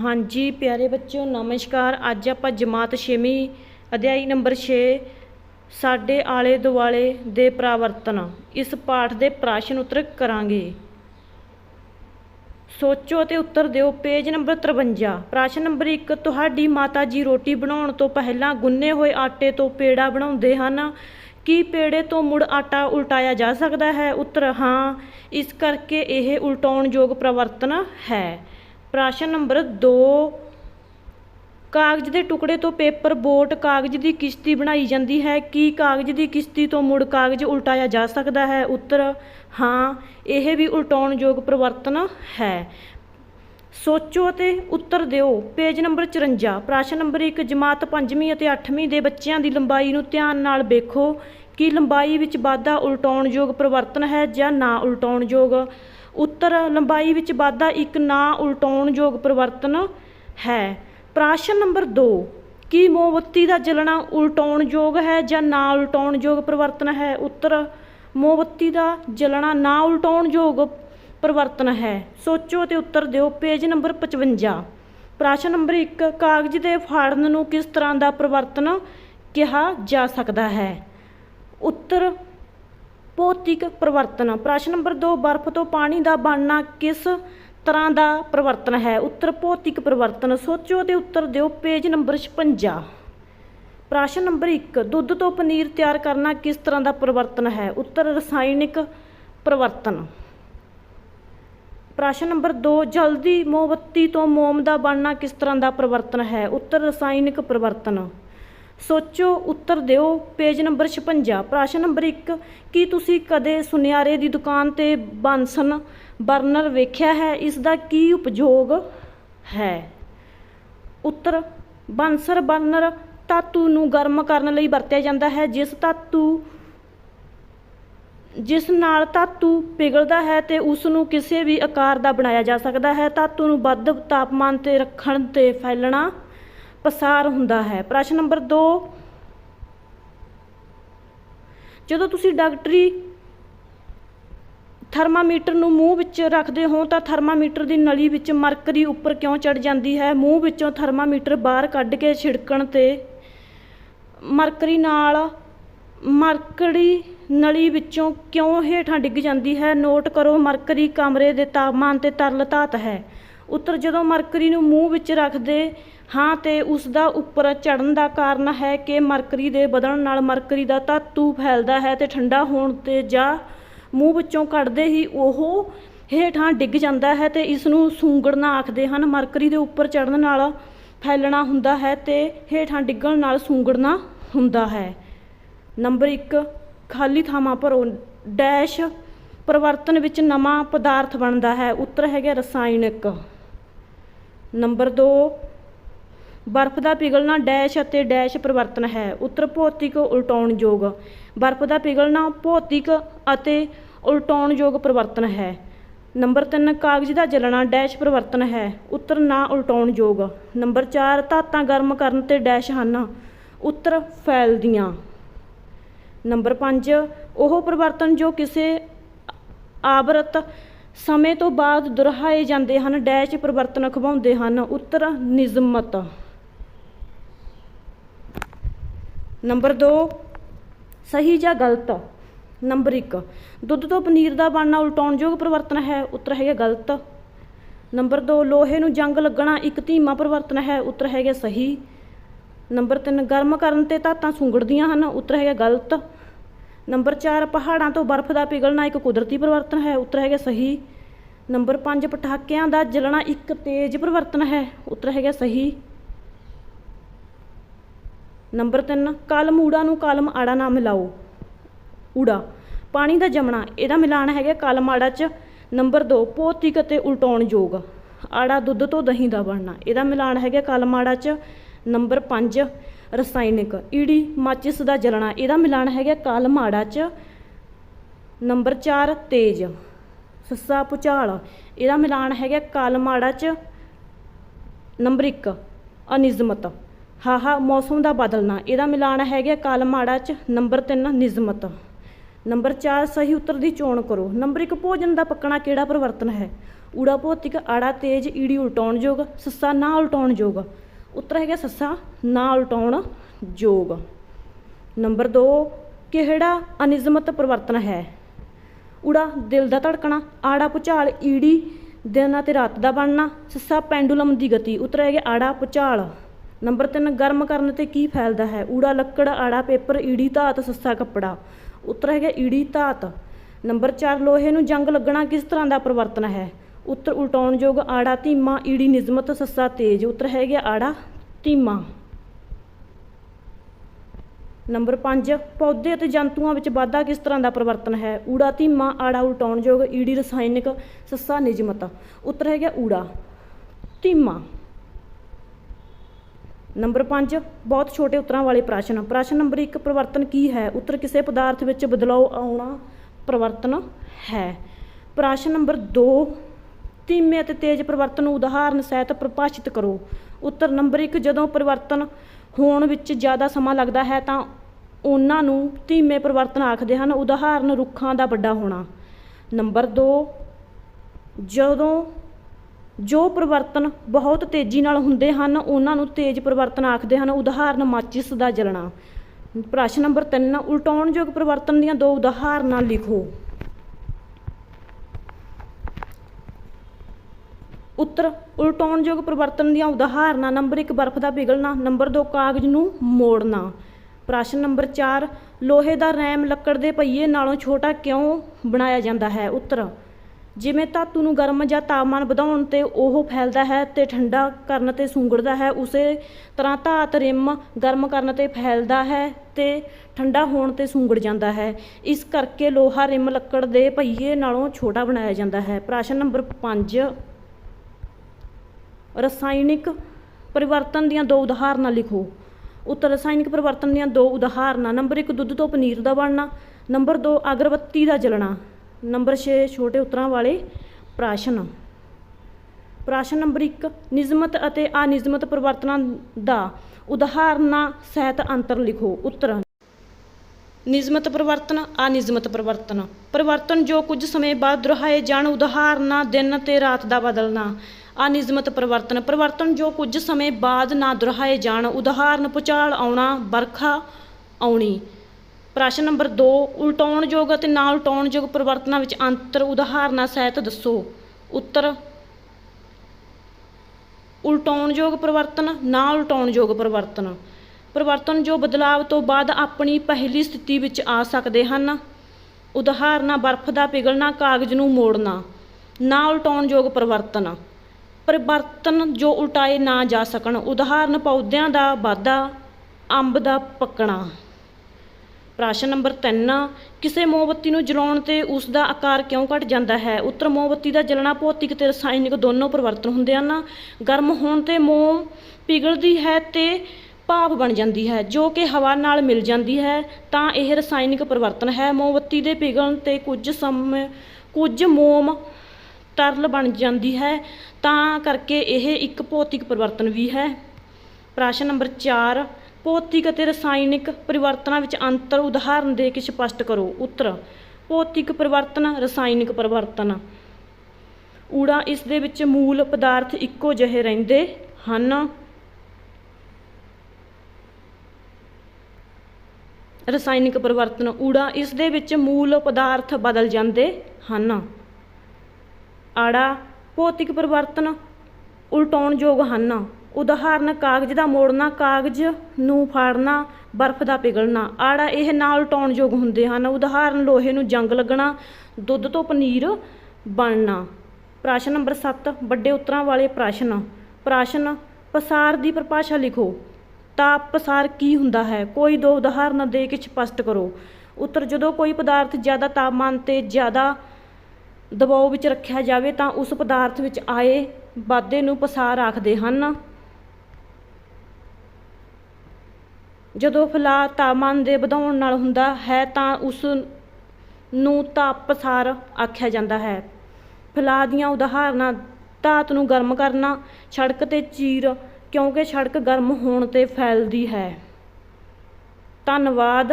ਹਾਂਜੀ, ਪਿਆਰੇ ਬੱਚਿਓ, ਨਮਸਕਾਰ। ਅੱਜ ਆਪਾਂ ਜਮਾਤ 6ਵੀਂ ਅਧਿਆਈ ਨੰਬਰ 6 ਸਾਡੇ ਆਲੇ ਦੁਆਲੇ ਦੇ ਪ੍ਰਾਵਰਤਨ ਇਸ ਪਾਠ ਦੇ ਪ੍ਰਸ਼ਨ ਉੱਤਰ ਕਰਾਂਗੇ। ਸੋਚੋ ਅਤੇ ਉੱਤਰ ਦਿਓ, ਪੇਜ ਨੰਬਰ 53 ਪ੍ਰਸ਼ਨ ਨੰਬਰ 1 ਤੁਹਾਡੀ ਮਾਤਾ ਜੀ ਰੋਟੀ ਬਣਾਉਣ ਤੋਂ ਪਹਿਲਾਂ ਗੁੰਨੇ ਹੋਏ ਆਟੇ ਤੋਂ ਪੇੜਾ ਬਣਾਉਂਦੇ ਹਨ। ਕੀ ਪੇੜੇ ਤੋਂ ਮੁੜ ਆਟਾ ਉਲਟਾਇਆ ਜਾ ਸਕਦਾ ਹੈ? ਉੱਤਰ, ਹਾਂ। ਇਸ ਕਰਕੇ ਇਹ ਉਲਟਾਉਣ ਯੋਗ ਪ੍ਰਵਰਤਨ ਹੈ। ਪ੍ਰਸ਼ਨ ਨੰਬਰ 2 ਕਾਗਜ਼ ਦੇ ਟੁਕੜੇ ਤੋਂ ਪੇਪਰ ਬੋਟ, ਕਾਗਜ਼ ਦੀ ਕਿਸ਼ਤੀ ਬਣਾਈ ਜਾਂਦੀ ਹੈ। ਕੀ ਕਾਗਜ਼ ਦੀ ਕਿਸ਼ਤੀ ਤੋਂ ਮੁੜ ਕਾਗਜ਼ ਉਲਟਾਇਆ ਜਾ ਸਕਦਾ ਹੈ? ਉੱਤਰ, ਹਾਂ, ਇਹ ਵੀ ਉਲਟਾਉਣ ਯੋਗ ਪਰਿਵਰਤਨ ਹੈ। ਸੋਚੋ ਅਤੇ ਉੱਤਰ ਦਿਓ। ਪੇਜ ਨੰਬਰ 54 ਪ੍ਰਸ਼ਨ ਨੰਬਰ 1 ਜਮਾਤ 5ਵੀਂ ਅਤੇ 8ਵੀਂ ਦੇ ਬੱਚਿਆਂ ਦੀ ਲੰਬਾਈ ਨੂੰ ਧਿਆਨ ਨਾਲ ਵੇਖੋ। ਕਿ ਲੰਬਾਈ ਵਿੱਚ ਵਾਧਾ ਉਲਟਾਉਣ ਯੋਗ ਪਰਿਵਰਤਨ ਹੈ ਜਾਂ ਨਾ ਉਲਟਾਉਣ ਯੋਗ ਉੱਤਰ ਲੰਬਾਈ ਵਿੱਚ ਵਾਧਾ ਇੱਕ ਨਾ ਉਲਟਾਉਣ ਯੋਗ ਪ੍ਰਵਰਤਨ ਹੈ। ਪ੍ਰਸ਼ਨ ਨੰਬਰ 2 ਕੀ ਮੋਮਬੱਤੀ ਦਾ ਜਲਣਾ ਉਲਟਾਉਣ ਯੋਗ ਹੈ ਜਾਂ ਨਾ ਉਲਟਾਉਣ ਯੋਗ ਪ੍ਰਵਰਤਨ ਹੈ? ਉੱਤਰ, ਮੋਮਬੱਤੀ ਦਾ ਜਲਣਾ ਨਾ ਉਲਟਾਉਣ ਯੋਗ ਪਰਿਵਰਤਨ ਹੈ। ਸੋਚੋ ਅਤੇ ਉੱਤਰ ਦਿਓ। ਪੇਜ ਨੰਬਰ 55 ਪ੍ਰਸ਼ਨ ਨੰਬਰ 1 ਕਾਗਜ਼ ਦੇ ਫਾੜਨ ਨੂੰ ਕਿਸ ਤਰ੍ਹਾਂ ਦਾ ਪਰਿਵਰਤਨ ਕਿਹਾ ਜਾ ਸਕਦਾ ਹੈ? ਉੱਤਰ ਭੌਤਿਕ ਪਰਿਵਰਤਨ। ਪ੍ਰਸ਼ਨ ਨੰਬਰ 2 ਬਰਫ਼ ਤੋਂ ਪਾਣੀ ਦਾ ਬਣਨਾ ਕਿਸ ਤਰ੍ਹਾਂ ਦਾ ਪਰਿਵਰਤਨ ਹੈ? ਉੱਤਰ, ਭੌਤਿਕ ਪਰਿਵਰਤਨ। ਸੋਚੋ ਅਤੇ ਉੱਤਰ ਦਿਓ। ਪੇਜ ਨੰਬਰ 56 ਪ੍ਰਸ਼ਨ ਨੰਬਰ 1 ਦੁੱਧ ਤੋਂ ਪਨੀਰ ਤਿਆਰ ਕਰਨਾ ਕਿਸ ਤਰ੍ਹਾਂ ਦਾ ਪਰਿਵਰਤਨ ਹੈ? ਉੱਤਰ, ਰਸਾਇਣਿਕ ਪਰਿਵਰਤਨ। ਪ੍ਰਸ਼ਨ ਨੰਬਰ 2 ਜਲਦੀ ਮੋਮਬੱਤੀ ਤੋਂ ਮੋਮ ਦਾ ਬਣਨਾ ਕਿਸ ਤਰ੍ਹਾਂ ਦਾ ਪਰਿਵਰਤਨ ਹੈ? ਉੱਤਰ, ਰਸਾਇਣਿਕ ਪਰਿਵਰਤਨ। ਸੋਚੋ, ਉੱਤਰ ਦਿਓ, ਪੇਜ ਨੰਬਰ 56 ਪ੍ਰਸ਼ਨ ਨੰਬਰ 1 ਕੀ ਤੁਸੀਂ ਕਦੇ ਸੁਨਿਆਰੇ ਦੀ ਦੁਕਾਨ ਤੇ ਬਾਂਸਨ ਬਰਨਰ ਵੇਖਿਆ ਹੈ? ਇਸ ਦਾ ਕੀ ਉਪਯੋਗ ਹੈ? ਉੱਤਰ, ਬਾਂਸਰ ਬਰਨਰ ਧਾਤੂ ਨੂੰ ਗਰਮ ਕਰਨ ਲਈ ਵਰਤਿਆ ਜਾਂਦਾ ਹੈ, ਜਿਸ ਧਾਤੂ, ਜਿਸ ਨਾਲ ਧਾਤੂ ਪਿਘਲਦਾ ਹੈ ਤੇ ਉਸ ਨੂੰ ਕਿਸੇ ਵੀ ਆਕਾਰ ਦਾ ਬਣਾਇਆ ਜਾ ਸਕਦਾ ਹੈ। ਧਾਤੂ ਨੂੰ ਵੱਧ ਤਾਪਮਾਨ ਤੇ ਰੱਖਣ ਤੇ ਫੈਲਣਾ ਪਸਾਰ ਹੁੰਦਾ ਹੈ। ਪ੍ਰਸ਼ਨ ਨੰਬਰ 2 ਜਦੋਂ ਤੁਸੀਂ ਡਾਕਟਰੀ ਥਰਮਾਮੀਟਰ ਨੂੰ ਮੂੰਹ ਵਿੱਚ ਰੱਖਦੇ ਹੋ ਤਾਂ ਥਰਮਾਮੀਟਰ ਦੀ ਨਲੀ ਵਿੱਚ ਮਰਕਰੀ ਉੱਪਰ ਕਿਉਂ ਚੜ ਜਾਂਦੀ ਹੈ? ਮੂੰਹ ਵਿੱਚੋਂ ਥਰਮਾਮੀਟਰ ਬਾਹਰ ਕੱਢ ਕੇ ਛਿੜਕਣ ਤੇ ਮਰਕਰੀ ਨਾਲ ਮਰਕਰੀ ਨਲੀ ਵਿੱਚੋਂ ਕਿਉਂ ਹੇਠਾਂ ਡਿੱਗ ਜਾਂਦੀ ਹੈ? ਨੋਟ ਕਰੋ, ਮਰਕਰੀ ਕਮਰੇ ਦੇ ਤਾਪਮਾਨ ਤੇ ਤਰਲ ਧਾਤ ਹੈ। ਉੱਤਰ ਜਦੋਂ ਮਰਕਰੀ ਨੂੰ ਮੂੰਹ ਵਿੱਚ ਰੱਖਦੇ ਹਾਂ ਤੇ ਉਸ ਦਾ ਉੱਪਰ ਚੜਨ ਦਾ ਕਾਰਨ ਹੈ ਕਿ ਮਰਕਰੀ ਦੇ ਵਧਣ ਨਾਲ ਮਰਕਰੀ ਦਾ ਧਾਤੂ ਫੈਲਦਾ ਹੈ ਤੇ ਠੰਡਾ ਹੋਣ ਤੇ ਜਾਂ ਮੂੰਹ ਵਿੱਚੋਂ ਕੱਢਦੇ ਹੀ ਉਹ ਹੇਠਾਂ ਡਿੱਗ ਜਾਂਦਾ ਹੈ ਤੇ ਇਸ ਨੂੰ ਸੂੰਗੜਨਾ ਆਖਦੇ ਹਨ। ਮਰਕਰੀ ਦੇ ਉੱਪਰ ਚੜਨ ਨਾਲ ਫੈਲਣਾ ਹੁੰਦਾ ਹੈ ਤੇ ਹੇਠਾਂ ਡਿੱਗਣ ਨਾਲ ਸੂੰਗੜਨਾ ਹੁੰਦਾ ਹੈ। ਨੰਬਰ 1 ਖਾਲੀ ਥਾਵਾਂ ਭਰੋ। ਡੈਸ਼ ਪਰਿਵਰਤਨ ਵਿੱਚ ਨਵਾਂ ਪਦਾਰਥ ਬਣਦਾ ਹੈ। ਉੱਤਰ ਹੈਗਾ ਰਸਾਇਣਿਕ। ਨੰਬਰ 2 ਬਰਫ਼ ਦਾ ਪਿਘਲਣਾ ਡੈਸ਼ ਅਤੇ ਡੈਸ਼ ਪਰਿਵਰਤਨ ਹੈ। ਉੱਤਰ ਭੌਤਿਕ ਉਲਟਾਉਣ ਯੋਗ ਬਰਫ਼ ਦਾ ਪਿਘਲਣਾ ਭੌਤਿਕ ਅਤੇ ਉਲਟਾਉਣ ਯੋਗ ਪਰਿਵਰਤਨ ਹੈ। ਨੰਬਰ 3 ਕਾਗਜ਼ ਦਾ ਜਲਣਾ ਡੈਸ਼ ਪਰਿਵਰਤਨ ਹੈ। ਉੱਤਰ ਨਾ ਉਲਟਾਉਣ ਯੋਗ ਨੰਬਰ 4 ਧਾਤਾਂ ਗਰਮ ਕਰਨ ਤੇ ਡੈਸ਼ ਹਨ। ਉੱਤਰ ਫੈਲਦੀਆਂ। ਨੰਬਰ 5 ਉਹ ਪਰਿਵਰਤਨ ਜੋ ਕਿਸੇ ਆਵਰਤ ਸਮੇਂ ਤੋਂ ਬਾਅਦ ਦੁਹਰਾਏ ਜਾਂਦੇ ਹਨ, ਡੈਸ਼ ਪਰਿਵਰਤਨ ਅਖਵਾਉਂਦੇ ਹਨ। ਉੱਤਰ, ਨਿਜ਼ਮਤ। ਨੰਬਰ 2 ਸਹੀ ਜਾਂ ਗਲਤ? ਨੰਬਰ 1 ਦੁੱਧ ਤੋਂ ਪਨੀਰ ਦਾ ਬਣਨਾ ਉਲਟਾਉਣ ਯੋਗ ਪਰਿਵਰਤਨ ਹੈ, ਉੱਤਰ ਹੈਗਾ ਗਲਤ। ਨੰਬਰ 2 ਲੋਹੇ ਨੂੰ ਜੰਗ ਲੱਗਣਾ ਇੱਕ ਧੀਮਾ ਪਰਿਵਰਤਨ ਹੈ, ਉੱਤਰ ਹੈਗਾ ਸਹੀ। ਨੰਬਰ 3 ਗਰਮ ਕਰਨ ਤੇ ਧਾਤਾਂ ਸੁੰਗੜਦੀਆਂ ਹਨ, ਉੱਤਰ ਹੈਗਾ ਗਲਤ। ਨੰਬਰ 4 ਪਹਾੜਾਂ ਤੋਂ ਬਰਫ਼ ਦਾ ਪਿਘਲਣਾ ਇੱਕ ਕੁਦਰਤੀ ਪਰਿਵਰਤਨ ਹੈ। ਉੱਤਰ ਹੈਗਾ ਸਹੀ। ਨੰਬਰ 5 ਪਟਾਕਿਆਂ ਦਾ ਜਲਣਾ ਇੱਕ ਤੇਜ਼ ਪਰਿਵਰਤਨ ਹੈ। ਉੱਤਰ ਹੈਗਾ ਸਹੀ। ਨੰਬਰ 3 ਕਲਮ ਊੜਾ ਨੂੰ ਕਲਮ ਆੜਾ ਨਾ ਮਿਲਾਓ। ਊੜਾ, ਪਾਣੀ ਦਾ ਜਮਣਾ, ਇਹਦਾ ਮਿਲਾਨ ਹੈਗਾ ਕਲਮ ਆੜਾ ਚ। ਨੰਬਰ 2 ਭੌਤਿਕ ਅਤੇ ਉਲਟਾਉਣ ਯੋਗ। ਆੜਾ ਦੁੱਧ ਤੋਂ ਦਹੀਂ ਦਾ ਬਣਨਾ, ਇਹਦਾ ਮਿਲਾਨ ਹੈਗਾ ਕਲਮ ਆੜਾ ਚ। ਨੰਬਰ 5 ਰਸਾਇਣਿਕ, ਈੜੀ, ਮਾਚਿਸ ਦਾ ਜਲਣਾ, ਇਹਦਾ ਮਿਲਾਨ ਹੈਗਾ ਕਲਮ ਆੜਾ ਚ, ਨੰਬਰ 4 ਤੇਜ, ਸੱਸਾ ਭੁਚਾਲ ਇਹਦਾ ਮਿਲਾਨ ਹੈਗਾ ਕਲਮ ਆੜਾ ਚ, ਨੰਬਰ 1 ਅਨਿਜ਼ਮਤ, ਹਾਹਾ, ਮੌਸਮ ਦਾ ਬਦਲਣਾ, ਇਹਦਾ ਮਿਲਾਨ ਹੈਗਾ ਕਲਮ ਆੜਾ ਚ, ਨੰਬਰ 3 ਨਿਜ਼ਮਤ, ਨੰਬਰ 4 ਸਹੀ ਉੱਤਰ ਦੀ ਚੋਣ ਕਰੋ, ਨੰਬਰ 1 ਭੋਜਨ ਦਾ ਪੱਕਣਾ ਕਿਹੜਾ ਪਰਿਵਰਤਨ ਹੈ? ਊੜਾ ਭੌਤਿਕ, ਆੜਾ ਤੇਜ, ਈੜੀ ਉਲਟਾਉਣ ਯੋਗ, ਸੱਸਾ ਨਾ ਉਲਟਾਉਣ ਯੋਗ ਉੱਤਰ ਹੈਗਾ ਸੱਸਾ, ਨਾ ਉਲਟਾਉਣ ਯੋਗ। ਨੰਬਰ 2 ਕਿਹੜਾ ਅਨਿਯਮਤ ਪਰਿਵਰਤਨ ਹੈ? ਊੜਾ, ਦਿਲ ਦਾ ਧੜਕਣਾ, ਆੜਾ ਭੁਚਾਲ ਈੜੀ, ਦਿਨ ਅਤੇ ਰਾਤ ਦਾ ਬਣਨਾ, ਸੱਸਾ, ਪੈਂਡੂਲਮ ਦੀ ਗਤੀ। ਉੱਤਰ ਹੈਗਾ ਆੜਾ ਭੁਚਾਲ ਨੰਬਰ 3 ਗਰਮ ਕਰਨ ਤੇ ਕੀ ਫੈਲਦਾ ਹੈ? ਊੜਾ, ਲੱਕੜ, ਆੜਾ, ਪੇਪਰ, ਈੜੀ, ਧਾਤ, ਸੱਸਾ, ਕੱਪੜਾ। ਉੱਤਰ ਹੈਗਾ ਈੜੀ, ਧਾਤ। ਨੰਬਰ 4 ਲੋਹੇ ਨੂੰ ਜੰਗ ਲੱਗਣਾ ਕਿਸ ਤਰ੍ਹਾਂ ਦਾ ਪਰਿਵਰਤਨ ਹੈ? ਉੱਤਰ ਉਲਟਾਉਣ ਯੋਗ ਆੜਾ ਧੀਮਾ, ਈੜੀ ਨਿਜ਼ਮਤ, ਸੱਸਾ ਤੇਜ। ਉੱਤਰ ਹੈਗਾ ਆੜਾ ਧੀਮਾ। ਨੰਬਰ 5 ਪੌਦੇ ਅਤੇ ਜੰਤੂਆਂ ਵਿੱਚ ਵਾਧਾ ਕਿਸ ਤਰ੍ਹਾਂ ਦਾ ਪਰਿਵਰਤਨ ਹੈ? ਊੜਾ ਧੀਮਾ, ਆੜਾ ਉਲਟਾਉਣ ਈੜੀ ਰਸਾਇਣਿਕ, ਸੱਸਾ ਨਿਯਮਤ ਉੱਤਰ ਹੈਗਾ ਊੜਾ ਧੀਮਾ। ਨੰਬਰ 5 ਬਹੁਤ ਛੋਟੇ ਉੱਤਰਾਂ ਵਾਲੇ ਪ੍ਰਸ਼ਨ। ਪ੍ਰਸ਼ਨ ਨੰਬਰ 1 ਪਰਿਵਰਤਨ ਕੀ ਹੈ? ਉੱਤਰ ਕਿਸੇ ਪਦਾਰਥ ਵਿੱਚ ਬਦਲਾਅ ਆਉਣਾ ਪਰਿਵਰਤਨ ਹੈ। ਪ੍ਰਸ਼ਨ ਨੰਬਰ 2 ਧੀਮੇ ਅਤੇ ਤੇਜ਼ ਪਰਿਵਰਤਨ ਨੂੰ ਉਦਾਹਰਨ ਸਹਿਤ ਪਰਿਭਾਸ਼ਿਤ ਕਰੋ। ਉੱਤਰ ਨੰਬਰ 1 ਜਦੋਂ ਪਰਿਵਰਤਨ ਹੋਣ ਵਿੱਚ ਜ਼ਿਆਦਾ ਸਮਾਂ ਲੱਗਦਾ ਹੈ ਤਾਂ ਉਹਨਾਂ ਨੂੰ ਧੀਮੇ ਪਰਿਵਰਤਨ ਆਖਦੇ ਹਨ। ਉਦਾਹਰਨ, ਰੁੱਖਾਂ ਦਾ ਵੱਡਾ ਹੋਣਾ। ਨੰਬਰ 2 ਜਦੋਂ ਜੋ ਪਰਿਵਰਤਨ ਬਹੁਤ ਤੇਜ਼ੀ ਨਾਲ ਹੁੰਦੇ ਹਨ, ਉਹਨਾਂ ਨੂੰ ਤੇਜ਼ ਪਰਿਵਰਤਨ ਆਖਦੇ ਹਨ। ਉਦਾਹਰਨ, ਮਾਚਿਸ ਦਾ ਜਲਣਾ। ਪ੍ਰਸ਼ਨ ਨੰਬਰ 3 ਉਲਟਾਉਣਯੋਗ ਪਰਿਵਰਤਨ ਦੀਆਂ ਦੋ ਉਦਾਹਰਨਾਂ ਲਿਖੋ। ਉੱਤਰ ਉਲਟਾਉਣਯੋਗ ਪਰਿਵਰਤਨ ਦੀਆਂ ਉਦਾਹਰਨਾਂ, ਨੰਬਰ 1 ਬਰਫ਼ ਦਾ ਪਿਘਲਣਾ, ਨੰਬਰ 2 ਕਾਗਜ਼ ਨੂੰ ਮੋੜਨਾ। ਪ੍ਰਸ਼ਨ ਨੰਬਰ 4 ਲੋਹੇ ਦਾ ਰੈਮ ਲੱਕੜ ਦੇ ਪਹੀਏ ਨਾਲੋਂ ਛੋਟਾ ਕਿਉਂ ਬਣਾਇਆ ਜਾਂਦਾ ਹੈ? ਉੱਤਰ, ਜਿਵੇਂ ਧਾਤੂ ਨੂੰ ਗਰਮ ਜਾਂ ਤਾਪਮਾਨ ਵਧਾਉਣ ਤੇ ਉਹ ਫੈਲਦਾ ਹੈ ਤੇ ਠੰਡਾ ਕਰਨ ਤੇ ਸੁੰਗੜਦਾ ਹੈ, ਉਸੇ ਤਰ੍ਹਾਂ ਧਾਤ ਰਿਮ ਗਰਮ ਕਰਨ ਤੇ ਫੈਲਦਾ ਹੈ ਤੇ ਠੰਡਾ ਹੋਣ ਤੇ ਸੁੰਗੜ ਜਾਂਦਾ ਹੈ। ਇਸ ਕਰਕੇ ਲੋਹਾ ਰਿਮ ਲੱਕੜ ਦੇ ਪਹੀਏ ਨਾਲੋਂ ਛੋਟਾ ਬਣਾਇਆ ਜਾਂਦਾ ਹੈ। ਪ੍ਰਸ਼ਨ ਨੰਬਰ 5 ਰਸਾਇਣਿਕ ਪਰਿਵਰਤਨ ਦੀਆਂ ਦੋ ਉਦਾਹਰਨਾਂ ਲਿਖੋ। ਉੱਤਰ, ਰਸਾਇਣਿਕ ਪਰਿਵਰਤਨ ਦੀਆਂ ਦੋ ਉਦਾਹਰਨਾਂ। ਨੰਬਰ 1 ਦੁੱਧ ਤੋਂ ਪਨੀਰ ਦਾ ਬਣਨਾ। ਨੰਬਰ 2 ਅਗਰਬੱਤੀ ਦਾ ਜਲਣਾ। ਨੰਬਰ 6 ਛੋਟੇ ਉੱਤਰਾਂ ਵਾਲੇ ਪ੍ਰਾਸ਼ਨ। ਪ੍ਰਾਸ਼ਨ ਨੰਬਰ 1 ਨਿਯਮਤ ਅਤੇ ਅਨਿਯਮਤ ਪਰਿਵਰਤਨਾਂ ਦਾ ਉਦਾਹਰਨਾਂ ਸਹਿਤ ਅੰਤਰ ਲਿਖੋ। ਉੱਤਰ, ਨਿਯਮਤ ਪਰਿਵਰਤਨ, ਅਨਿਯਮਤ ਪਰਿਵਰਤਨ। ਪਰਿਵਰਤਨ ਜੋ ਕੁਝ ਸਮੇਂ ਬਾਅਦ ਦੁਹਰਾਏ ਜਾਣ ਉਦਾਹਰਨਾਂ ਦਿਨ ਤੇ ਰਾਤ ਦਾ ਬਦਲਣਾ। ਅਨਿਯਮਤ ਪਰਿਵਰਤਨ। ਪਰਿਵਰਤਨ ਜੋ ਕੁਝ ਸਮੇਂ ਬਾਅਦ ਨਾ ਦੁਹਰਾਏ ਜਾਣ, ਉਦਾਹਰਨ ਭੁਚਾਲ ਆਉਣਾ, ਵਰਖਾ ਆਉਣੀ। ਪ੍ਰਸ਼ਨ ਨੰਬਰ 2 ਉਲਟਾਉਣਯੋਗ ਅਤੇ ਨਾ ਉਲਟਾਉਣਯੋਗ ਪਰਿਵਰਤਨਾਂ ਵਿੱਚ ਅੰਤਰ ਉਦਾਹਰਨਾਂ ਸਹਿਤ ਦੱਸੋ। ਉੱਤਰ ਉਲਟਾਉਣਯੋਗ ਪਰਿਵਰਤਨ, ਨਾ ਉਲਟਾਉਣਯੋਗ ਪਰਿਵਰਤਨ। ਪਰਿਵਰਤਨ ਜੋ ਬਦਲਾਵ ਤੋਂ ਬਾਅਦ ਆਪਣੀ ਪਹਿਲੀ ਸਥਿਤੀ ਵਿੱਚ ਆ ਸਕਦੇ ਹਨ। ਉਦਾਹਰਨਾਂ, ਬਰਫ਼ ਦਾ ਪਿਘਲਣਾ, ਕਾਗਜ਼ ਨੂੰ ਮੋੜਨਾ। ਨਾ ਉਲਟਾਉਣਯੋਗ ਪਰਿਵਰਤਨ। ਪਰਿਵਰਤਨ ਜੋ ਉਲਟਾਏ ਨਾ ਜਾ ਸਕਣ। ਉਦਾਹਰਨ ਪੌਦਿਆਂ ਦਾ ਵਾਧਾ, ਅੰਬ ਦਾ ਪੱਕਣਾ। ਪ੍ਰਸ਼ਨ ਨੰਬਰ 3 ਕਿਸੇ ਮੋਮਬੱਤੀ ਨੂੰ ਜਲਾਉਣ ਤੇ ਉਸ ਦਾ ਆਕਾਰ ਕਿਉਂ ਘਟ ਜਾਂਦਾ ਹੈ? ਉੱਤਰ, ਮੋਮਬੱਤੀ ਦਾ ਜਲਣਾ ਭੌਤਿਕ ਤੇ ਰਸਾਇਣਿਕ ਦੋਨੋਂ ਪਰਿਵਰਤਨ ਹੁੰਦੇ ਹਨ। ਗਰਮ ਹੋਣ ਤੇ ਮੋਮ ਪਿਘਲਦੀ ਹੈ ਤੇ ਭਾਪ ਬਣ ਜਾਂਦੀ ਹੈ, ਜੋ ਕਿ ਹਵਾ ਨਾਲ ਮਿਲ ਜਾਂਦੀ ਹੈ, ਤਾਂ ਇਹ ਰਸਾਇਣਿਕ ਪਰਿਵਰਤਨ ਹੈ। ਮੋਮਬੱਤੀ ਦੇ ਪਿਘਲਣ ਤੇ ਕੁਝ ਸਮੇਂ, ਕੁਝ ਮੋਮ ਤਰਲ ਬਣ ਜਾਂਦੀ ਹੈ, ਤਾਂ ਕਰਕੇ ਇਹ ਇੱਕ ਭੌਤਿਕ ਪਰਿਵਰਤਨ ਵੀ ਹੈ। ਪ੍ਰਸ਼ਨ ਨੰਬਰ 4 ਭੌਤਿਕ ਅਤੇ ਰਸਾਇਣਿਕ ਪਰਿਵਰਤਨਾਂ ਵਿੱਚ ਅੰਤਰ ਉਦਾਹਰਨ ਦੇ ਕੇ ਸਪਸ਼ਟ ਕਰੋ। ਉੱਤਰ, ਭੌਤਿਕ ਪਰਿਵਰਤਨ, ਰਸਾਇਣਿਕ ਪਰਿਵਰਤਨ। ਊੜਾ ਇਸ ਦੇ ਵਿੱਚ ਮੂਲ ਪਦਾਰਥ ਇੱਕੋ ਜਿਹੇ ਰਹਿੰਦੇ ਹਨ। ਰਸਾਇਣਿਕ ਪਰਿਵਰਤਨ, ਊੜਾ ਇਸ ਦੇ ਵਿੱਚ ਮੂਲ ਪਦਾਰਥ ਬਦਲ ਜਾਂਦੇ ਹਨ। ਆੜਾ, ਭੌਤਿਕ ਪਰਿਵਰਤਨ ਉਲਟਾਉਣਯੋਗ ਹਨ। ਉਦਾਹਰਨ, ਕਾਗਜ਼ ਦਾ ਮੋੜਨਾ, ਕਾਗਜ਼ ਨੂੰ ਫਾੜਨਾ, ਬਰਫ਼ ਦਾ ਪਿਘਲਣਾ। ਆੜਾ ਇਹ ਨਾ ਉਲਟਾਉਣਯੋਗ ਹੁੰਦੇ ਹਨ। ਉਦਾਹਰਨ, ਲੋਹੇ ਨੂੰ ਜੰਗ ਲੱਗਣਾ, ਦੁੱਧ ਤੋਂ ਪਨੀਰ ਬਣਨਾ। ਪ੍ਰਸ਼ਨ ਨੰਬਰ 7 ਵੱਡੇ ਉੱਤਰਾਂ ਵਾਲੇ ਪ੍ਰਸ਼ਨ। ਪ੍ਰਸ਼ਨ, ਪਸਾਰ ਦੀ ਪਰਿਭਾਸ਼ਾ ਲਿਖੋ। ਤਾਪ ਪਸਾਰ ਕੀ ਹੁੰਦਾ ਹੈ? ਕੋਈ ਦੋ ਉਦਾਹਰਨ ਦੇ ਕੇ ਸਪਸ਼ਟ ਕਰੋ। ਉੱਤਰ, ਜਦੋਂ ਕੋਈ ਪਦਾਰਥ ਜ਼ਿਆਦਾ ਤਾਪਮਾਨ ਤੇ ਜ਼ਿਆਦਾ ਦਬਾਅ ਵਿੱਚ ਰੱਖਿਆ ਜਾਵੇ ਤਾਂ ਉਸ ਪਦਾਰਥ ਵਿੱਚ ਆਏ ਵਾਧੇ ਨੂੰ ਪਸਾਰ ਆਖਦੇ ਹਨ। ਜਦੋਂ ਫੈਲਾਅ ਤਾਪਮਾਨ ਦੇ ਵਧਾਉਣ ਨਾਲ ਹੁੰਦਾ ਹੈ ਤਾਂ ਉਸ ਨੂੰ ਤਾਪ ਪਸਾਰ ਆਖਿਆ ਜਾਂਦਾ ਹੈ। ਫੈਲਾਅ ਦੀਆਂ ਉਦਾਹਰਨਾਂ, ਧਾਤ ਨੂੰ ਗਰਮ ਕਰਨਾ ਸੜਕ ਤੇ ਚੀਰ, ਕਿਉਂਕਿ ਸੜਕ ਗਰਮ ਹੋਣ ਤੇ ਫੈਲਦੀ ਹੈ। ਧੰਨਵਾਦ।